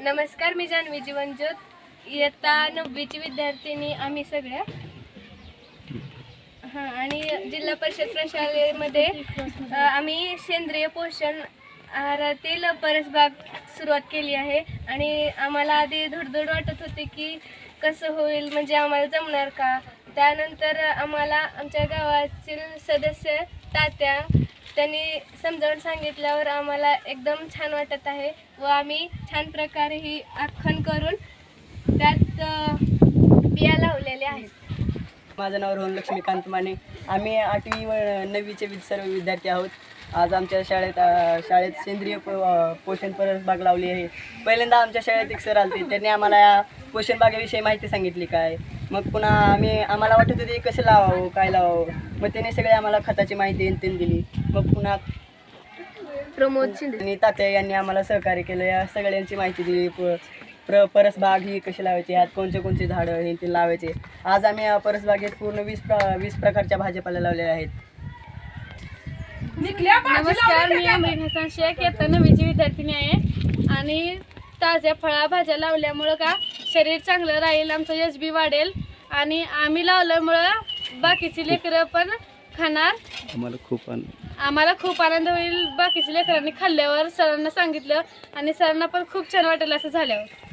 नमस्कार मी जान्हवी जीवनज्योत इयत्ता नववीची विद्यार्थिनी आम्ही सगळ्या. हां आणि जिल्हा परिषद प्रशालेमध्ये आम्ही सेंद्रिय पोषण आहारातील परसबाग सुरुवात केली आहे. आणि आम्हाला आधी धुडधुड वाटत होते की कसं होईल म्हणजे आम्हाला जमणार का? त्यानंतर आम्हाला आमच्या गावातील सदस्य तात्या त्यांनी समजावून सांगितल्यावर आम्हाला एकदम छान वाटत आहे व आम्ही छान प्रकारे ही आखण करून त्यात बिया लावलेल्या आहेत. माझं नाव रोहन लक्ष्मीकांत माने. आम्ही आठवी व नववीचे वि- सर्व विद्यार्थी आहोत. आज आमच्या शाळेत शाळेत सेंद्रिय पोषण परसबाग लावली आहे. पहिल्यांदा आमच्या शाळेत एक सर आले त्यांनी आम्हाला या पोषण बागेविषयी माहिती सांगितली काय? मग पुन्हा आम्ही आम्हाला वाटत होते कसं लावावं? काय लावावं? मग त्याने सगळे आम्हाला खताची माहिती त्यांनी दिली. मग पुन्हा प्रमोद शिंदे. तात्या यांनी आम्हाला सहकार्य केलं. या सगळ्यांची माहिती दिली. प प्र परसबाग ही कशी लावायची? यात कोणते कोणते झाडं हे ते लावायचे? आज आम्ही या परसबागेत पूर्ण वीस प्र वीस प्रकारच्या भाजीपाला लावलेल्या आहेत. नमस्कार मी अमीन हसन शेख इयत्ता नववीची विद्यार्थिनी आहे. आणि ताज्या फळा भाज्या लावल्यामुळं का शरीर चांगलं राहील आमचं एच बी वाढेल. आणि आम्ही लावल्यामुळं बाकीची लेकरं पण खाणार. आम्हाला खूप आम्हाला खूप आनंद होईल बाकीच्या लेकरांनी खाल्ल्यावर सरांना सांगितलं आणि सरांना पण खूप छान वाटेल असं झाल्यावर.